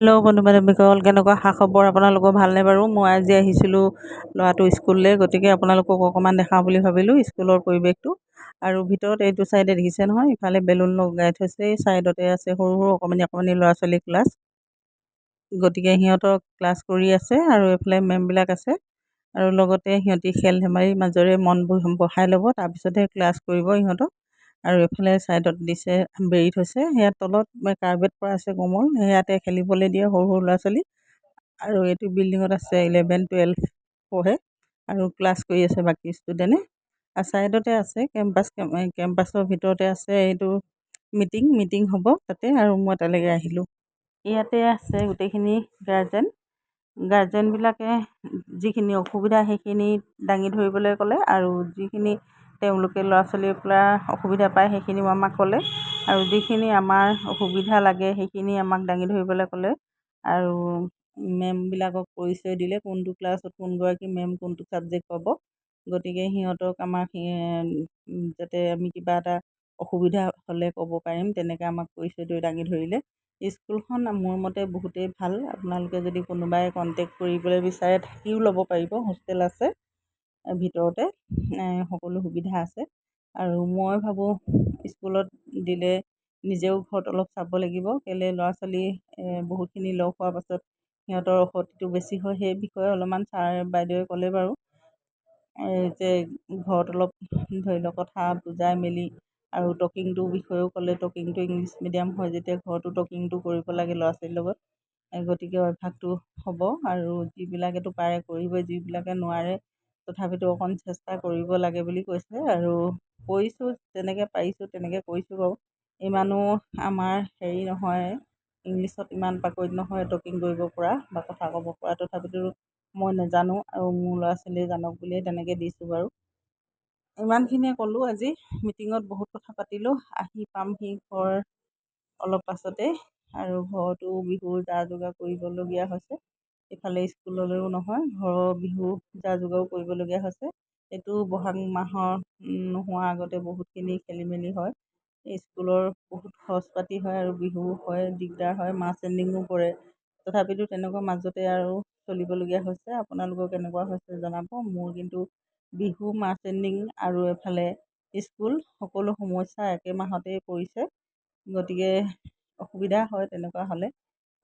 Hello বন্ধু বান্ধৱীসকল কেনেকুৱা খা খবৰ? আপোনালোকৰ ভালনে বাৰু? মই আজি আহিছিলোঁ ল'ৰাটো স্কুললৈ গতিকে আপোনালোকক অকণমান দেখাওঁ বুলি ভাবিলোঁ স্কুলৰ পৰিৱেশটো। আৰু ভিতৰত এইটো ছাইডে দেখিছে নহয় ইফালে বেলুন লগাই থৈছে এই ছাইডতে আছে সৰু সৰু অকণমানি অকণমানি ল'ৰা ছোৱালী ক্লাছ। গতিকে সিহঁতক ক্লাছ কৰি আছে আৰু এইফালে মেমবিলাক আছে। আৰু লগতে সিহঁতি খেল ধেমালিৰ মাজেৰে মন বহাই ল'ব তাৰপিছতহে ক্লাছ কৰিব ইহঁতক। আৰু এইফালে ছাইডত দিছে বেৰি থৈছে। সেয়া তলত কাৰ্পেট পৰা আছে কোমল। সেয়াতে খেলিবলৈ দিয়ে সৰু সৰু ল'ৰা ছোৱালী আৰু এইটো বিল্ডিঙত আছে ইলেভেন টুৱেলভ পঢ়ে। আৰু ক্লাছ কৰি আছে বাকী ষ্টুডেণ্টে। আৰু ছাইডতে আছে কেম্পাছ কেম্পাছৰ ভিতৰতে আছে এইটো মিটিং। মিটিং হ'ব তাতে আৰু মই তালৈকে আহিলোঁ। ইয়াতে আছে গোটেইখিনি গাৰ্জেন। গাৰ্জেনবিলাকে যিখিনি অসুবিধা সেইখিনি দাঙি ধৰিবলৈ ক'লে আৰু যিখিনি তেওঁলোকে ল'ৰা ছোৱালীৰ পৰা অসুবিধা পায় সেইখিনিও আমাক ক'লে। আৰু যিখিনি আমাৰ অসুবিধা লাগে সেইখিনি আমাক দাঙি ধৰিবলৈ ক'লে। আৰু মেমবিলাকক পৰিচয় দিলে কোনটো ক্লাছত কোনগৰাকী মেম কোনটো ছাবজেক্ট পাব। গতিকে সিহঁতক আমাক যাতে আমি কিবা এটা অসুবিধা হ'লে ক'ব পাৰিম তেনেকৈ আমাক পৰিচয়টো দাঙি ধৰিলে। স্কুলখন মোৰ মতে বহুতেই ভাল। আপোনালোকে যদি কোনোবাই কণ্টেক্ট কৰিবলৈ বিচাৰে থাকিও ল'ব পাৰিব। হোষ্টেল আছে। ভিতৰতে সকলো সুবিধা আছে। আৰু মই ভাবোঁ স্কুলত দিলে নিজেও ঘৰত অলপ চাব লাগিব। কেলৈ ল'ৰা ছোৱালী বহুতখিনি লগ হোৱাৰ পাছত সিহঁতৰ অসতিটো বেছি হয় সেই বিষয়ে অলপমান ছাৰ বাইদেৱে ক'লে বাৰু। যে ঘৰত অলপ ধৰি লওক কথা বুজাই মেলি আৰু টকিংটোৰ বিষয়েও ক'লে টকিংটো ইংলিছ মিডিয়াম হয় যেতিয়া ঘৰতো টকিংটো কৰিব লাগে ল'ৰা ছোৱালীৰ লগত গতিকে অভ্যাসটো হ'ব। আৰু যিবিলাকেতো পাৰে কৰিবই যিবিলাকে নোৱাৰে তথাপিতো অকণ চেষ্টা কৰিব লাগে বুলি কৈছে আৰু কৰিছোঁ তেনেকৈ পাৰিছোঁ তেনেকৈ কৰিছোঁ বাৰু। ইমানো আমাৰ হেৰি নহয় ইংলিছত ইমান পাকৈত নহয় টকিং কৰিব পৰা বা কথা ক'ব পৰা। তথাপিতো মই নাজানো আৰু মোৰ ল'ৰা ছোৱালীয়ে জানক বুলিয়ে তেনেকৈ দিছোঁ বাৰু। ইমানখিনিয়ে ক'লোঁ আজি মিটিঙত বহুত কথা পাতিলোঁ আহি পামহি ঘৰ অলপ পাছতে। আৰু ঘৰতো বিহুৰ যা যোগাৰ কৰিবলগীয়া হৈছে। ইফালে স্কুললৈও নহয় ঘৰৰ বিহু যা যোগাৰো কৰিবলগীয়া হৈছে। এইটো বহাগ মাহৰ নোহোৱাৰ আগতে বহুতখিনি খেলি মেলি হয় স্কুলৰ বহুত খৰচ পাতি হয় আৰু বিহু হয় দিগদাৰ হয় মাৰ্চ এণ্ডিঙো পৰে। তথাপিতো তেনেকুৱা মাজতে আৰু চলিবলগীয়া হৈছে। আপোনালোকৰ কেনেকুৱা হৈছে জনাব? মোৰ কিন্তু বিহু মাৰ্চ এণ্ডিং আৰু এফালে স্কুল সকলো সমস্যা একে মাহতেই পৰিছে। গতিকে অসুবিধা হয় তেনেকুৱা হ'লে।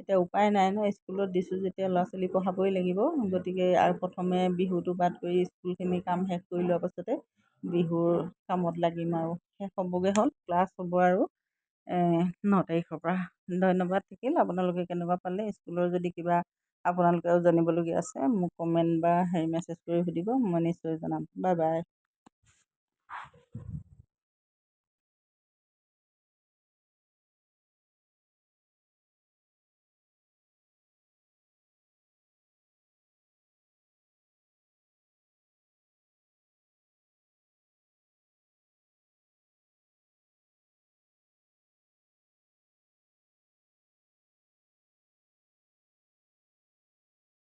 এতিয়া উপায় নাই ন স্কুলত দিছোঁ যেতিয়া ল'ৰা ছোৱালী পঢ়াবই লাগিব। গতিকে আৰু প্ৰথমে বিহুটো বাদ কৰি স্কুলখিনি কাম শেষ কৰি লোৱাৰ পাছতে বিহুৰ কামত লাগিম আৰু। শেষ হ'বগৈ হ'ল ক্লাছ হ'ব আৰু। ন তাৰিখৰ পৰা। ধন্যবাদ থাকিল। আপোনালোকে কেনেকুৱা পালে? স্কুলৰ যদি কিবা আপোনালোকেও জানিবলগীয়া আছে মোক কমেণ্ট বা হেৰি মেছেজ কৰি সুধিব। মই নিশ্চয় জনাম। Bye bye.